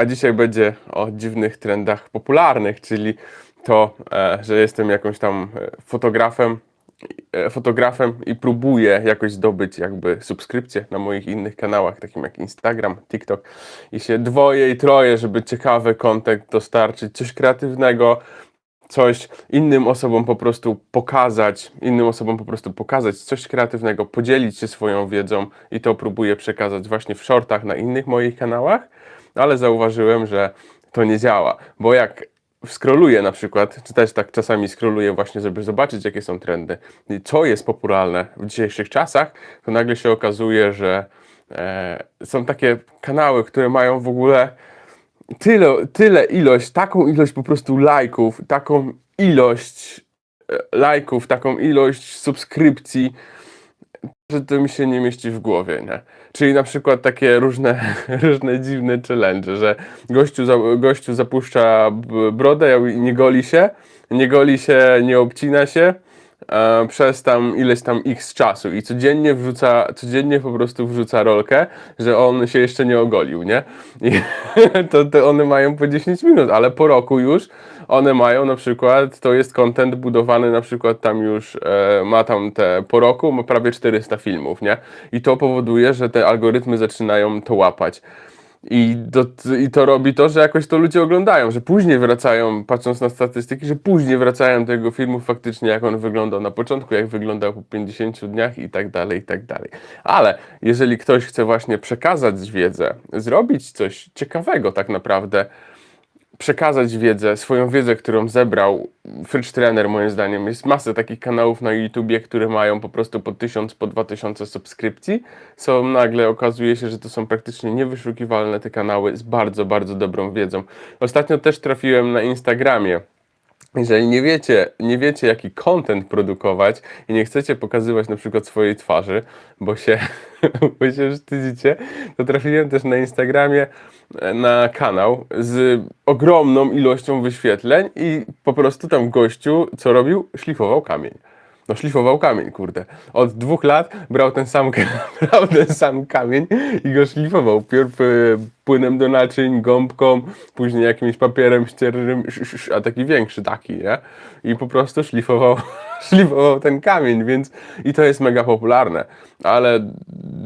A dzisiaj będzie o dziwnych trendach popularnych, czyli to, e, że jestem jakąś tam e, fotografem, e, fotografem i próbuję jakoś zdobyć jakby subskrypcję na moich innych kanałach, takim jak Instagram, TikTok. I się dwoje i troje, żeby ciekawy content dostarczyć, coś kreatywnego, coś innym osobom po prostu pokazać, innym osobom po prostu pokazać coś kreatywnego, podzielić się swoją wiedzą i to próbuję przekazać właśnie w shortach na innych moich kanałach, ale zauważyłem, że to nie działa, bo jak scrolluję na przykład, czy też tak czasami scrolluję właśnie, żeby zobaczyć jakie są trendy i co jest popularne w dzisiejszych czasach, to nagle się okazuje, że e, są takie kanały, które mają w ogóle tyle, tyle ilość, taką ilość po prostu lajków, taką ilość e, lajków, taką ilość subskrypcji, że to mi się nie mieści w głowie, nie? Czyli na przykład takie różne, różne dziwne challenge, że gościu, za, gościu zapuszcza brodę i nie goli się, nie goli się, nie obcina się, e, przez tam ileś tam x czasu i codziennie wrzuca, codziennie po prostu wrzuca rolkę, że on się jeszcze nie ogolił, nie? I to, to one mają po 10 minut, ale po roku już one mają na przykład, to jest content budowany na przykład tam już, e, ma tam te, po roku ma prawie 400 filmów, nie? I to powoduje, że te algorytmy zaczynają to łapać. I, I to robi to, że jakoś to ludzie oglądają, że później wracają, patrząc na statystyki, że później wracają do jego filmu faktycznie, jak on wyglądał na początku, jak wyglądał po 50 dniach i tak dalej, i tak dalej. Ale jeżeli ktoś chce właśnie przekazać wiedzę, zrobić coś ciekawego tak naprawdę, przekazać wiedzę, swoją wiedzę, którą zebrał Fridge Trainer moim zdaniem. Jest masę takich kanałów na YouTubie, które mają po prostu po 1000, po 2000 subskrypcji. Są nagle, okazuje się, że to są praktycznie niewyszukiwalne te kanały z bardzo, bardzo dobrą wiedzą. Ostatnio też trafiłem na Instagramie jeżeli nie wiecie, nie wiecie, jaki content produkować i nie chcecie pokazywać na przykład swojej twarzy, bo się, bo się wstydzicie, to trafiłem też na Instagramie e, na kanał z ogromną ilością wyświetleń i po prostu tam gościu, co robił? Szlifował kamień. No szlifował kamień, kurde. Od dwóch lat brał ten sam, brał ten sam kamień i go szlifował. Pierw y, płynem do naczyń, gąbką, później jakimś papierem ściernym, a taki większy, taki, nie? I po prostu szlifował, szlifował ten kamień, więc i to jest mega popularne. Ale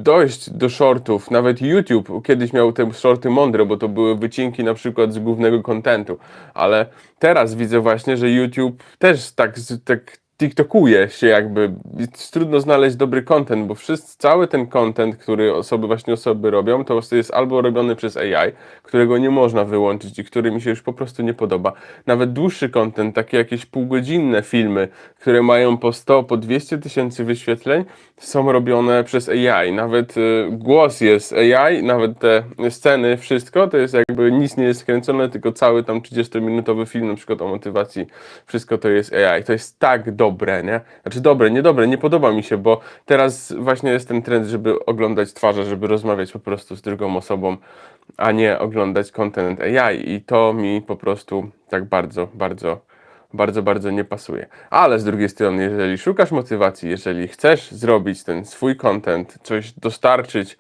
dojść do shortów, nawet YouTube kiedyś miał te shorty mądre, bo to były wycinki na przykład z głównego kontentu, ale teraz widzę właśnie, że YouTube też tak, tak TikTokuje się jakby, jest trudno znaleźć dobry content, bo wszyscy, cały ten content, który osoby, właśnie osoby robią, to jest albo robiony przez AI, którego nie można wyłączyć i który mi się już po prostu nie podoba. Nawet dłuższy content, takie jakieś półgodzinne filmy, które mają po 100, po 200 tysięcy wyświetleń, są robione przez AI. Nawet y, głos jest AI, nawet te sceny, wszystko, to jest jakby nic nie jest skręcone, tylko cały tam 30-minutowy film, na przykład o motywacji, wszystko to jest AI. To jest tak dobre, nie? Znaczy dobre, niedobre, nie podoba mi się, bo teraz właśnie jest ten trend, żeby oglądać twarze, żeby rozmawiać po prostu z drugą osobą, a nie oglądać content AI i to mi po prostu tak bardzo, bardzo bardzo, bardzo nie pasuje. Ale z drugiej strony, jeżeli szukasz motywacji, jeżeli chcesz zrobić ten swój content, coś dostarczyć,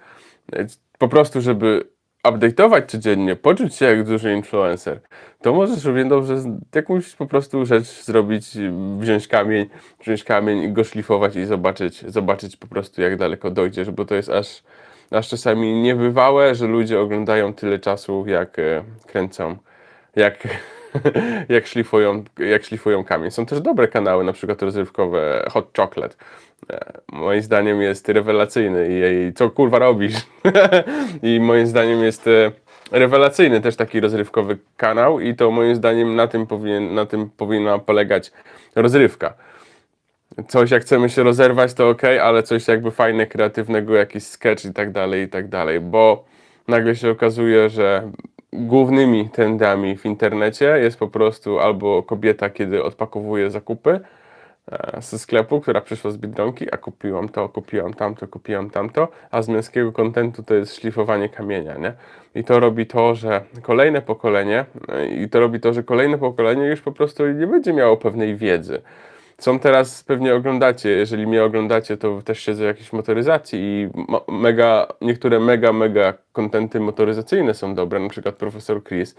e, po prostu, żeby update'ować codziennie, poczuć się jak duży influencer, to możesz równie dobrze jakąś po prostu rzecz zrobić, wziąć kamień, wziąć kamień go szlifować i zobaczyć, zobaczyć po prostu jak daleko dojdziesz, bo to jest aż, aż czasami niebywałe, że ludzie oglądają tyle czasu, jak e, kręcą, jak, jak, szlifują, jak szlifują kamień. Są też dobre kanały, na przykład rozrywkowe Hot Chocolate. E, Moim zdaniem jest rewelacyjny i, co kurwa robisz? I moim zdaniem jest e, rewelacyjny też taki rozrywkowy kanał i to moim zdaniem na tym, powinien, na tym powinna polegać rozrywka. Coś jak chcemy się rozerwać to ok, ale coś jakby fajne, kreatywnego, jakiś sketch i tak dalej, i tak dalej, bo nagle się okazuje, że głównymi trendami w internecie jest po prostu albo kobieta, kiedy odpakowuje zakupy ze sklepu, która przyszła z Biedronki, a kupiłam to, kupiłam tamto, kupiłam tamto, a z męskiego kontentu to jest szlifowanie kamienia, nie? I to robi to, że kolejne pokolenie, e, i to robi to, że kolejne pokolenie już po prostu nie będzie miało pewnej wiedzy. Są teraz, pewnie oglądacie, jeżeli mnie oglądacie, to też siedzę w jakiejś motoryzacji i mega, niektóre mega, mega kontenty motoryzacyjne są dobre, na przykład profesor Chris,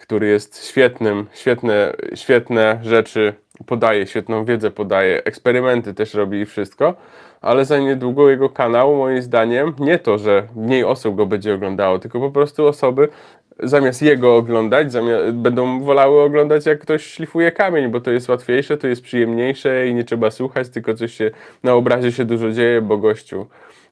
który jest świetnym, świetne, świetne rzeczy podaje, świetną wiedzę podaje, eksperymenty też robi i wszystko, ale za niedługo jego kanał, moim zdaniem, nie to, że mniej osób go będzie oglądało, tylko po prostu osoby zamiast jego oglądać, zamiast, będą wolały oglądać jak ktoś szlifuje kamień, bo to jest łatwiejsze, to jest przyjemniejsze i nie trzeba słuchać, tylko coś się na obrazie się dużo dzieje, bo gościu,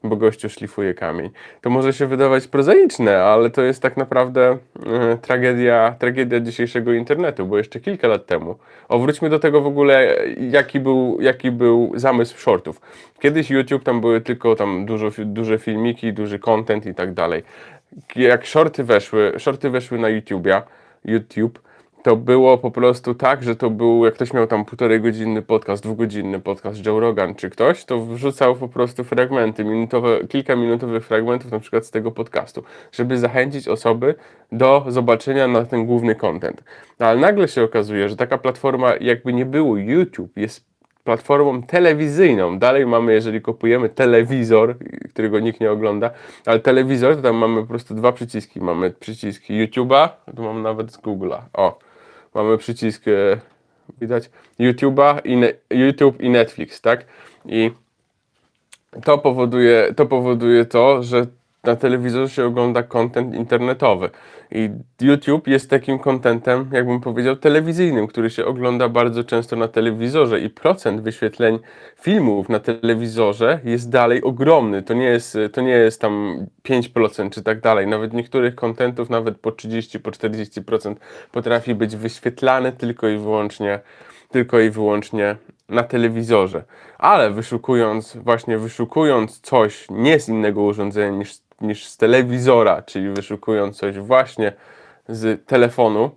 bo gościu szlifuje kamień. To może się wydawać prozaiczne, ale to jest tak naprawdę e, tragedia, tragedia dzisiejszego internetu, bo jeszcze kilka lat temu. O, wróćmy do tego w ogóle, jaki był, jaki był zamysł shortów. Kiedyś YouTube, tam były tylko tam dużo, duże filmiki, duży content i tak dalej jak shorty weszły, shorty weszły na YouTubia, YouTube, to było po prostu tak, że to był, jak ktoś miał tam półtorej godzinny podcast, dwugodzinny podcast Joe Rogan czy ktoś, to wrzucał po prostu fragmenty, minutowe, kilka minutowych fragmentów na przykład z tego podcastu, żeby zachęcić osoby do zobaczenia na ten główny content. No, ale nagle się okazuje, że taka platforma jakby nie było YouTube, jest platformą telewizyjną. Dalej mamy, jeżeli kupujemy telewizor, którego nikt nie ogląda, ale telewizor, to tam mamy po prostu dwa przyciski. Mamy przycisk YouTube'a, tu mam nawet z Google'a. O, mamy przycisk, e, widać, YouTube'a i YouTube i Netflix, tak? I to powoduje, to powoduje to, że na telewizorze się ogląda content internetowy. I YouTube jest takim contentem, jakbym powiedział, telewizyjnym, który się ogląda bardzo często na telewizorze i procent wyświetleń filmów na telewizorze jest dalej ogromny. To nie jest, to nie jest tam 5% czy tak dalej. Nawet niektórych contentów nawet po 30, po 40% potrafi być wyświetlane tylko i wyłącznie tylko i wyłącznie na telewizorze. Ale wyszukując, właśnie wyszukując coś nie z innego urządzenia niż, niż z telewizora, czyli wyszukując coś właśnie z telefonu,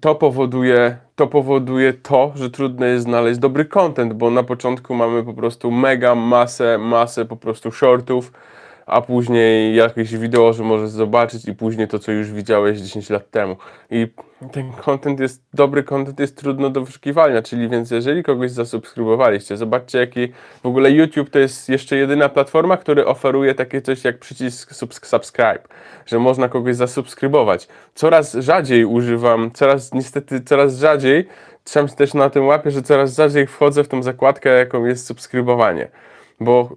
to powoduje, to powoduje to, że trudno jest znaleźć dobry content, bo na początku mamy po prostu mega masę, masę po prostu shortów, a później jakieś wideo, że możesz zobaczyć i później to, co już widziałeś 10 lat temu. I ten content jest, dobry content jest trudno do wyszukiwania, czyli więc jeżeli kogoś zasubskrybowaliście, zobaczcie jaki, w ogóle YouTube to jest jeszcze jedyna platforma, która oferuje takie coś jak przycisk subs- subscribe, że można kogoś zasubskrybować. Coraz rzadziej używam, coraz niestety coraz rzadziej, się też na tym łapię, że coraz rzadziej wchodzę w tą zakładkę, jaką jest subskrybowanie, bo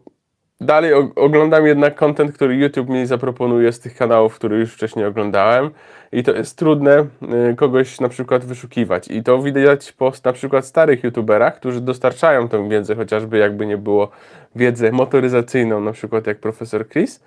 dalej oglądam jednak content, który YouTube mi zaproponuje z tych kanałów, które już wcześniej oglądałem. I to jest trudne y, kogoś na przykład wyszukiwać. I to widać po na przykład starych YouTuberach, którzy dostarczają tę wiedzę, chociażby jakby nie było wiedzę motoryzacyjną, na przykład jak profesor Chris,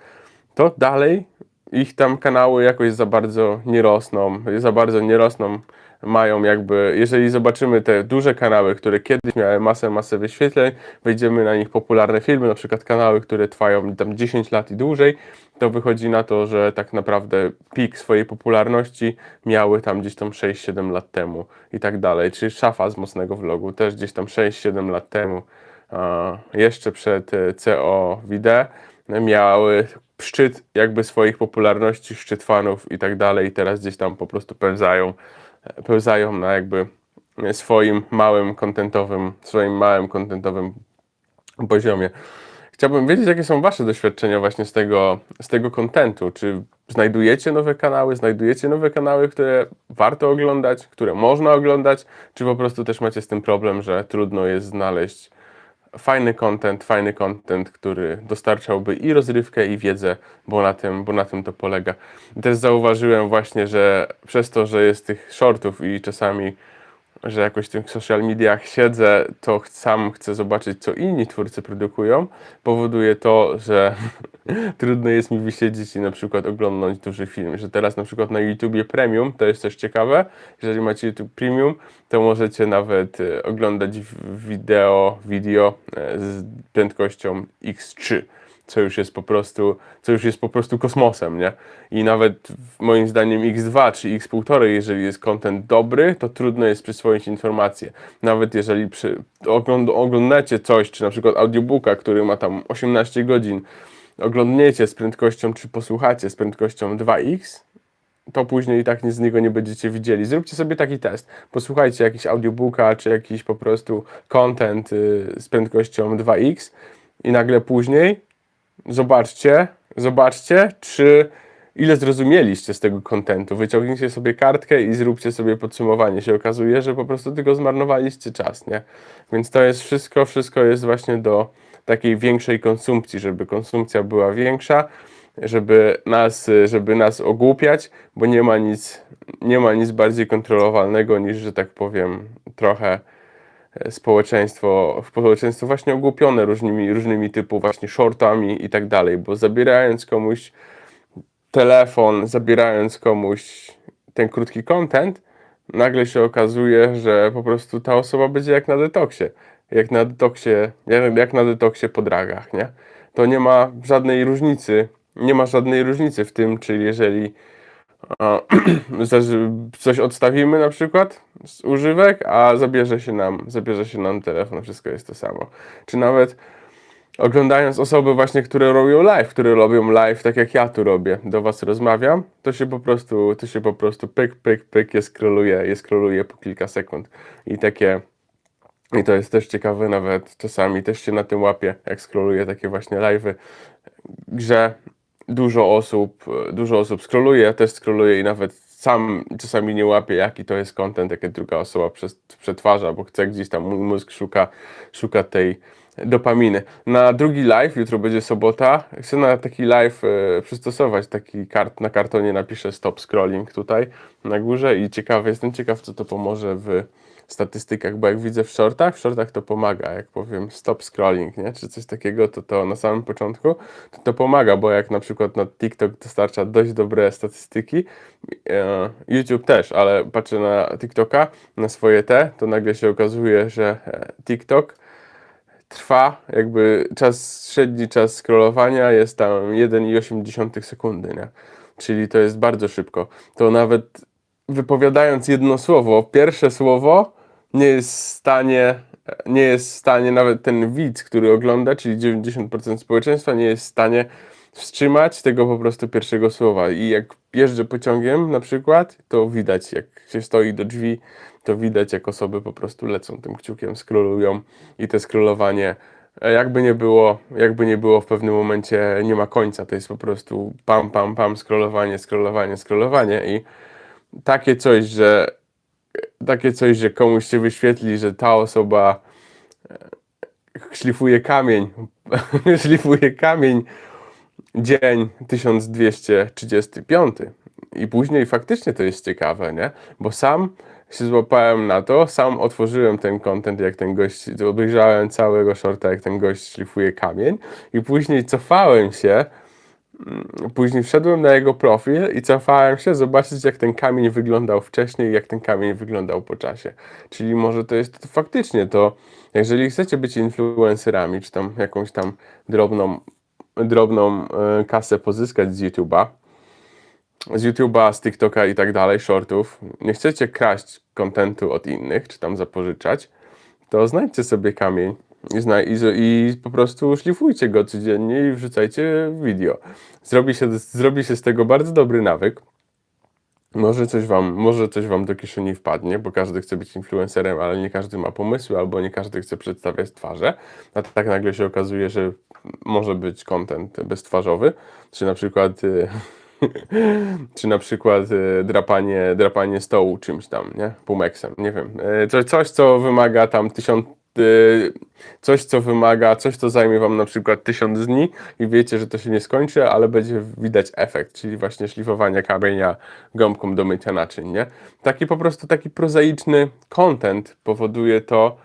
to dalej ich tam kanały jakoś za bardzo nie rosną, za bardzo nie rosną, mają jakby, jeżeli zobaczymy te duże kanały, które kiedyś miały masę, masę wyświetleń, wejdziemy na nich popularne filmy, na przykład kanały, które trwają tam 10 lat i dłużej, to wychodzi na to, że tak naprawdę pik swojej popularności miały tam gdzieś tam 6-7 lat temu i tak dalej. Czy szafa z mocnego vlogu też gdzieś tam 6-7 lat temu, jeszcze przed e, CO miały szczyt jakby swoich popularności, szczyt fanów i tak dalej i teraz gdzieś tam po prostu pełzają, pełzają na jakby swoim małym kontentowym, swoim małym kontentowym poziomie. Chciałbym wiedzieć, jakie są Wasze doświadczenia właśnie z tego, z tego kontentu. Czy znajdujecie nowe kanały, znajdujecie nowe kanały, które warto oglądać, które można oglądać, czy po prostu też macie z tym problem, że trudno jest znaleźć fajny content, fajny content, który dostarczałby i rozrywkę, i wiedzę, bo na tym, bo na tym to polega. Też zauważyłem właśnie, że przez to, że jest tych shortów i czasami że jakoś w tych social mediach siedzę, to sam chcę zobaczyć, co inni twórcy produkują, powoduje to, że trudno jest mi wysiedzieć i na przykład oglądać duży film. Że teraz na przykład na YouTubie Premium, to jest coś ciekawe, jeżeli macie YouTube Premium, to możecie nawet e, oglądać wideo, video e, z prędkością X3 co już jest po prostu, co już jest po prostu kosmosem, nie? I nawet moim zdaniem X2 czy X1,5, jeżeli jest content dobry, to trudno jest przyswoić informacje. Nawet jeżeli przy, ogląd, oglądacie coś, czy na przykład audiobooka, który ma tam 18 godzin, oglądniecie z prędkością, czy posłuchacie z prędkością 2x, to później i tak nic z niego nie będziecie widzieli. Zróbcie sobie taki test. Posłuchajcie jakiś audiobooka, czy jakiś po prostu content y, z prędkością 2x i nagle później zobaczcie, zobaczcie, czy ile zrozumieliście z tego kontentu. Wyciągnijcie sobie kartkę i zróbcie sobie podsumowanie. Się okazuje, że po prostu tylko zmarnowaliście czas, nie? Więc to jest wszystko, wszystko jest właśnie do takiej większej konsumpcji, żeby konsumpcja była większa, żeby nas, żeby nas ogłupiać, bo nie ma nic, nie ma nic bardziej kontrolowalnego niż, że tak powiem, trochę e, społeczeństwo, społeczeństwo właśnie ogłupione różnymi, różnymi typu właśnie shortami i tak dalej, bo zabierając komuś telefon, zabierając komuś ten krótki content, nagle się okazuje, że po prostu ta osoba będzie jak na detoksie. Jak na detoksie, jak, na detoksie po dragach, nie? To nie ma żadnej różnicy, nie ma żadnej różnicy w tym, czy jeżeli a, coś odstawimy na przykład z używek, a zabierze się nam, zabierze się nam telefon, wszystko jest to samo. Czy nawet oglądając osoby właśnie, które robią live, które robią live tak jak ja tu robię, do was rozmawiam, to się po prostu, to się po prostu pyk, pyk, pyk, je scrolluje, je scrolluje po kilka sekund. I takie, i to jest też ciekawe nawet, czasami też się na tym łapie, jak scrolluję takie właśnie live'y, że dużo osób, dużo osób scrolluje, ja też scrolluję i nawet sam czasami nie łapię, jaki to jest content, jakie druga osoba przetwarza, bo chcę gdzieś tam, mój mózg szuka, szuka tej dopaminy. Na drugi live, jutro będzie sobota, chcę na taki live e, przystosować taki kart, na kartonie napiszę stop scrolling tutaj na górze i ciekawy, jestem ciekaw, co to pomoże w statystykach, bo jak widzę w shortach, w shortach to pomaga, jak powiem stop scrolling, nie? czy coś takiego, to to na samym początku, to to pomaga, bo jak na przykład na TikTok dostarcza dość dobre statystyki, e, YouTube też, ale patrzę na TikToka, na swoje te, to nagle się okazuje, że e, TikTok trwa, jakby czas, średni czas scrollowania jest tam 1,8 sekundy, nie? Czyli to jest bardzo szybko. To nawet wypowiadając jedno słowo, pierwsze słowo nie jest w stanie, nie jest w stanie nawet ten widz, który ogląda, czyli 90% społeczeństwa, nie jest w stanie wstrzymać tego po prostu pierwszego słowa. I jak jeżdżę pociągiem na przykład, to widać, jak się stoi do drzwi, to widać, jak osoby po prostu lecą tym kciukiem, scrollują i te scrollowanie e, jakby nie było, jakby nie było w pewnym momencie nie ma końca, to jest po prostu pam, pam, pam, scrollowanie, scrollowanie, scrollowanie i takie coś, że takie coś, że komuś się wyświetli, że ta osoba e, szlifuje kamień, szlifuje kamień dzień 1235 i później faktycznie to jest ciekawe, nie? Bo sam się złapałem na to, sam otworzyłem ten content, jak ten gość, obejrzałem całego shorta, jak ten gość szlifuje kamień i później cofałem się Później wszedłem na jego profil i cofałem się zobaczyć, jak ten kamień wyglądał wcześniej jak ten kamień wyglądał po czasie. Czyli może to jest to faktycznie to, jeżeli chcecie być influencerami, czy tam jakąś tam drobną, drobną e, kasę pozyskać z YouTube'a, z YouTube'a, z TikToka i tak dalej, shortów, nie chcecie kraść kontentu od innych, czy tam zapożyczać, to znajdźcie sobie kamień i, i, po prostu szlifujcie go codziennie i wrzucajcie wideo. Zrobi się, zrobi się z tego bardzo dobry nawyk. Może coś, wam, może coś wam do kieszeni wpadnie, bo każdy chce być influencerem, ale nie każdy ma pomysły, albo nie każdy chce przedstawiać twarze. A tak nagle się okazuje, że może być content beztwarzowy, czy na przykład y, czy na przykład y, drapanie, drapanie stołu czymś tam, nie? Pumeksem, nie wiem. Y, coś, coś, co wymaga tam tysiąc, coś, co wymaga, coś, co zajmie wam na przykład tysiąc dni i wiecie, że to się nie skończy, ale będzie widać efekt, czyli właśnie szlifowanie kamienia gąbką do mycia naczyń, nie? Taki po prostu taki prozaiczny content powoduje to,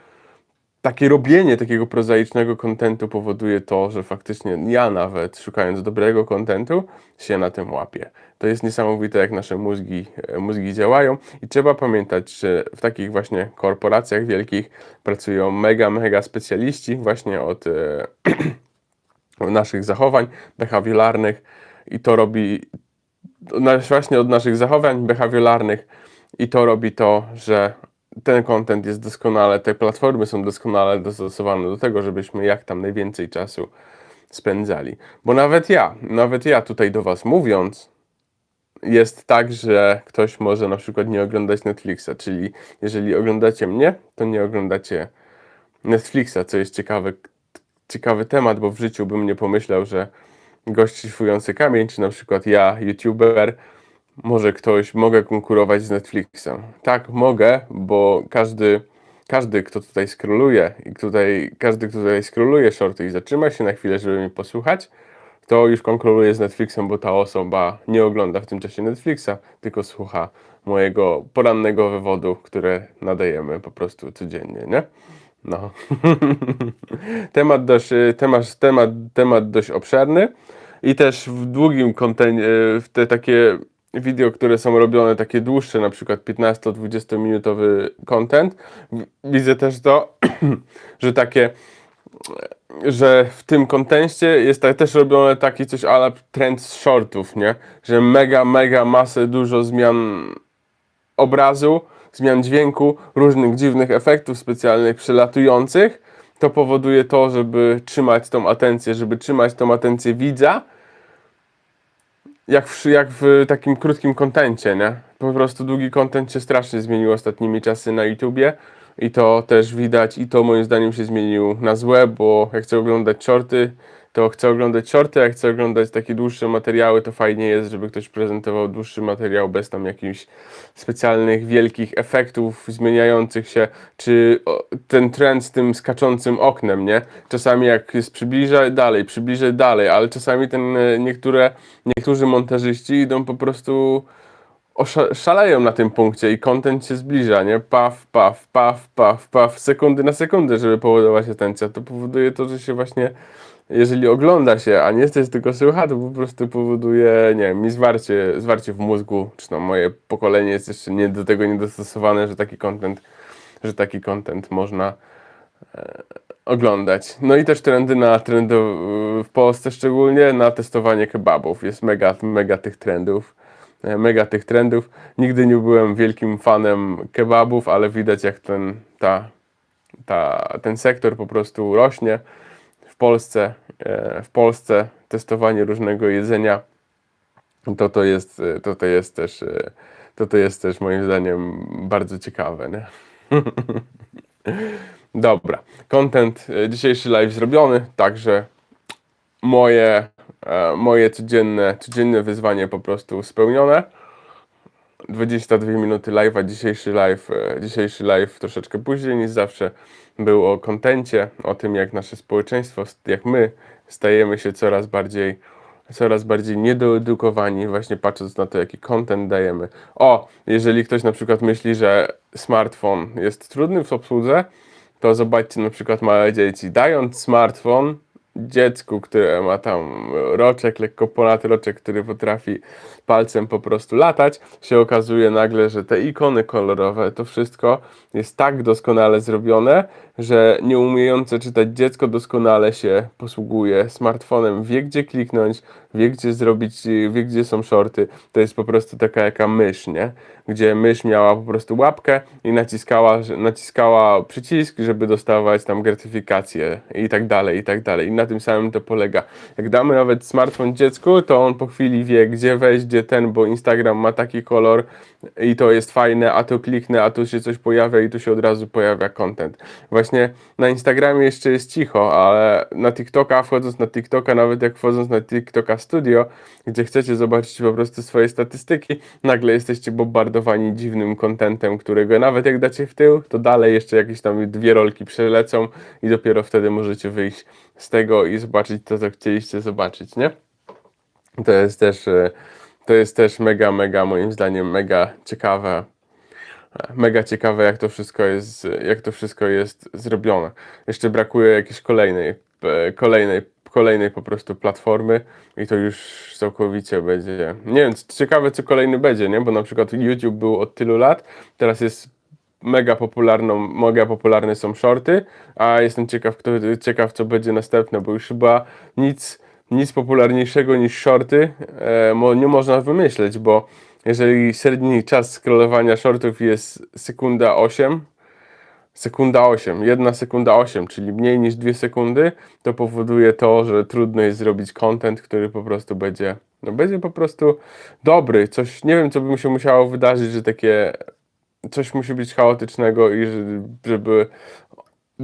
takie robienie takiego prozaicznego kontentu powoduje to, że faktycznie ja nawet szukając dobrego kontentu się na tym łapię. To jest niesamowite, jak nasze mózgi, e, mózgi działają. I trzeba pamiętać, że w takich właśnie korporacjach wielkich pracują mega, mega specjaliści właśnie od e, naszych zachowań behawiolarnych. I to robi właśnie od naszych zachowań behawiolarnych. I to robi to, że ten content jest doskonale, te platformy są doskonale dostosowane do tego, żebyśmy jak tam najwięcej czasu spędzali. Bo nawet ja, nawet ja tutaj do Was mówiąc, jest tak, że ktoś może na przykład nie oglądać Netflixa, czyli jeżeli oglądacie mnie, to nie oglądacie Netflixa, co jest ciekawy, ciekawy temat, bo w życiu bym nie pomyślał, że gość szlifujący kamień, czy na przykład ja, youtuber, może ktoś, mogę konkurować z Netflixem. Tak, mogę, bo każdy, każdy kto tutaj scrolluje i tutaj, każdy, kto tutaj scrolluje shorty i zatrzyma się na chwilę, żeby mnie posłuchać, to już konkuruje z Netflixem, bo ta osoba nie ogląda w tym czasie Netflixa, tylko słucha mojego porannego wywodu, które nadajemy po prostu codziennie, nie? No. temat, dość, y, temat, temat, temat dość obszerny i też w długim kontencie, w te takie wideo, które są robione takie dłuższe, na przykład 15-20 minutowy content, widzę też to, że takie że w tym kontencie jest też robione taki coś ala trend z shortów, nie? Że mega, mega masę, dużo zmian obrazu, zmian dźwięku, różnych dziwnych efektów specjalnych przelatujących, to powoduje to, żeby trzymać tą atencję, żeby trzymać tą atencję widza, jak w, jak w takim krótkim kontencie, nie? Po prostu długi kontent się strasznie zmienił ostatnimi czasy na YouTubie i to też widać i to moim zdaniem się zmienił na złe, bo jak chcę oglądać shorty, to chcę oglądać shorty, jak chcę oglądać takie dłuższe materiały, to fajnie jest, żeby ktoś prezentował dłuższy materiał bez tam jakichś specjalnych, wielkich efektów zmieniających się, czy ten trend z tym skaczącym oknem, nie? Czasami jak jest przybliża dalej, przybliża dalej, ale czasami ten e, niektóre, niektórzy montażyści idą po prostu szaleją na tym punkcie i content się zbliża, nie? Paf, paf, paf, paf, paf, sekundy na sekundę, żeby powodować atencja. To powoduje to, że się właśnie, jeżeli ogląda się, a nie jesteś tylko słucha, to po prostu powoduje, nie wiem, mi zwarcie, zwarcie w mózgu, czy tam moje pokolenie jest jeszcze nie do tego niedostosowane, że taki content, że taki content można e, oglądać. No i też trendy na trendy w Polsce szczególnie na testowanie kebabów. Jest mega, mega tych trendów. E, Mega tych trendów. Nigdy nie byłem wielkim fanem kebabów, ale widać jak ten, ta, ta, ten sektor po prostu rośnie. W Polsce, e, w Polsce testowanie różnego jedzenia to to jest, e, to to jest też e, to to jest też moim zdaniem bardzo ciekawe, nie? Dobra, content dzisiejszy live zrobiony, także moje, moje codzienne, codzienne wyzwanie po prostu spełnione. 22 minuty live'a, dzisiejszy live, dzisiejszy live troszeczkę później niż zawsze był o kontencie, o tym jak nasze społeczeństwo, jak my stajemy się coraz bardziej coraz bardziej niedoedukowani, właśnie patrząc na to, jaki content dajemy. O, jeżeli ktoś na przykład myśli, że smartfon jest trudny w obsłudze, to zobaczcie na przykład małe dzieci. Dając smartfon dziecku, które ma tam roczek, lekko ponad roczek, który potrafi palcem po prostu latać, się okazuje nagle, że te ikony kolorowe, to wszystko jest tak doskonale zrobione, że nieumiejące czytać dziecko doskonale się posługuje smartfonem, wie gdzie kliknąć, wie gdzie zrobić, wie gdzie są shorty. To jest po prostu taka jaka mysz, nie? Gdzie mysz miała po prostu łapkę i naciskała, naciskała przycisk, żeby dostawać tam gratyfikację i tak dalej, i tak dalej. I na tym samym to polega. Jak damy nawet smartfon dziecku, to on po chwili wie, gdzie wejść, gdzie ten, bo Instagram ma taki kolor i to jest fajne, a tu kliknę, a tu się coś pojawia i tu się od razu pojawia content. Właśnie na Instagramie jeszcze jest cicho, ale na TikToka, wchodząc na TikToka, nawet jak wchodząc na TikToka Studio, gdzie chcecie zobaczyć po prostu swoje statystyki, nagle jesteście bombardowani dziwnym contentem, którego nawet jak dacie w tył, to dalej jeszcze jakieś tam dwie rolki przelecą i dopiero wtedy możecie wyjść z tego i zobaczyć to, co chcieliście zobaczyć, nie? To jest też, e, to jest też mega, mega, moim zdaniem, mega ciekawe. Mega ciekawe, jak to wszystko jest, jak to wszystko jest zrobione. Jeszcze brakuje jakiejś kolejnej, e, kolejnej, kolejnej po prostu platformy i to już całkowicie będzie. Nie wiem, ciekawe, co kolejny będzie, nie? Bo na przykład YouTube był od tylu lat, teraz jest mega popularną, mega popularne są shorty, a jestem ciekaw, kto, ciekaw co będzie następne, bo już chyba nic, nic popularniejszego niż shorty e, nie można wymyśleć, bo jeżeli średni czas scrollowania shortów jest sekunda 8, sekunda 8, jedna sekunda 8, czyli mniej niż 2 sekundy, to powoduje to, że trudno jest zrobić content, który po prostu będzie, no będzie po prostu dobry. Coś, nie wiem, co by się musiało wydarzyć, że takie coś musi być chaotycznego i że- żeby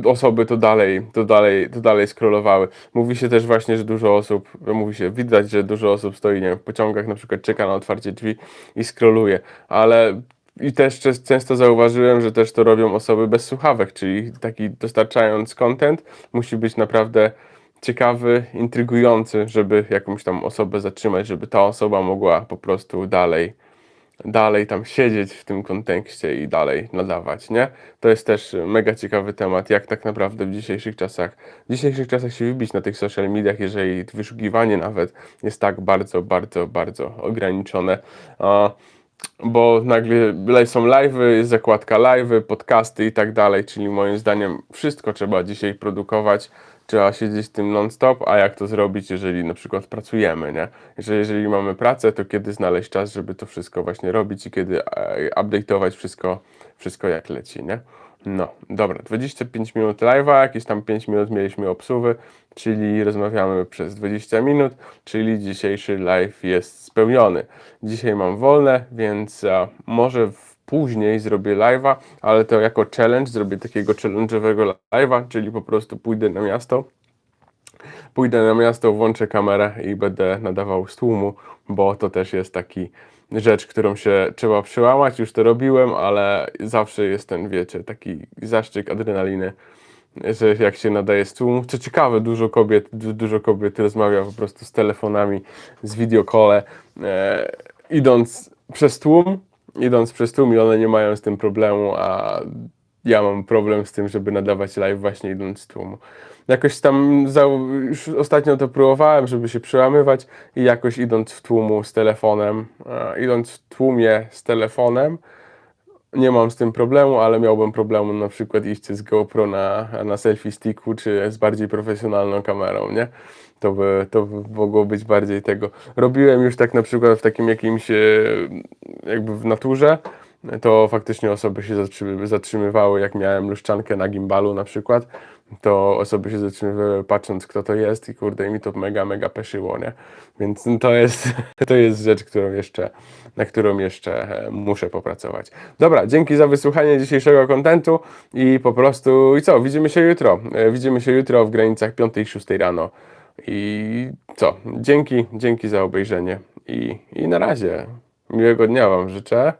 osoby to dalej, to dalej, to dalej scrollowały. Mówi się też właśnie, że dużo osób, mówi się, widać, że dużo osób stoi, nie w pociągach na przykład czeka na otwarcie drzwi i scrolluje, ale i też często zauważyłem, że też to robią osoby bez słuchawek, czyli taki dostarczając content musi być naprawdę ciekawy, intrygujący, żeby jakąś tam osobę zatrzymać, żeby ta osoba mogła po prostu dalej dalej tam siedzieć w tym kontekście i dalej nadawać, nie? To jest też mega ciekawy temat, jak tak naprawdę w dzisiejszych czasach, w dzisiejszych czasach się wybić na tych social mediach, jeżeli wyszukiwanie nawet jest tak bardzo, bardzo, bardzo ograniczone. Bo nagle le- są live'y, jest zakładka live'y, podcasty i tak dalej, czyli moim zdaniem wszystko trzeba dzisiaj produkować, trzeba siedzieć tym non-stop, a jak to zrobić, jeżeli na przykład pracujemy, nie? Jeżeli, jeżeli mamy pracę, to kiedy znaleźć czas, żeby to wszystko właśnie robić i kiedy e, update'ować wszystko, wszystko jak leci, nie? No, dobra, 25 minut live'a, jakieś tam 5 minut mieliśmy obsuwy, czyli rozmawiamy przez 20 minut, czyli dzisiejszy live jest spełniony. Dzisiaj mam wolne, więc e, może w, później zrobię live'a, ale to jako challenge, zrobię takiego challenge'owego live'a, czyli po prostu pójdę na miasto, pójdę na miasto, włączę kamerę i będę nadawał z tłumu, bo to też jest taki rzecz, którą się trzeba przełamać. Już to robiłem, ale zawsze jest ten, wiecie, taki zaszczyk adrenaliny, że jak się nadaje z tłumu. Co ciekawe, dużo kobiet, du- dużo kobiet rozmawia po prostu z telefonami, z videokole, e, idąc przez tłum, idąc przez tłum i one nie mają z tym problemu, a ja mam problem z tym, żeby nadawać live właśnie idąc z tłumu. Jakoś tam zau- już ostatnio to próbowałem, żeby się przełamywać i jakoś idąc w tłumu z telefonem, e, idąc w tłumie z telefonem, nie mam z tym problemu, ale miałbym problemu na przykład iść z GoPro na, na selfie sticku, czy z bardziej profesjonalną kamerą, nie? To by, to by mogło być bardziej tego. Robiłem już tak na przykład w takim jakimś, e, jakby w naturze, to faktycznie osoby się zatrzymy, zatrzymywały, jak miałem luszczankę na gimbalu na przykład, to osoby się zatrzymywały patrząc kto to jest i kurde mi to mega, mega peszyło, nie? Więc to jest, to jest rzecz, którą jeszcze, na którą jeszcze e, muszę popracować. Dobra, dzięki za wysłuchanie dzisiejszego kontentu i po prostu, i co, widzimy się jutro. E, Widzimy się jutro w granicach 5 i 6 rano. I co, dzięki, dzięki za obejrzenie i, i na razie. Miłego dnia Wam życzę.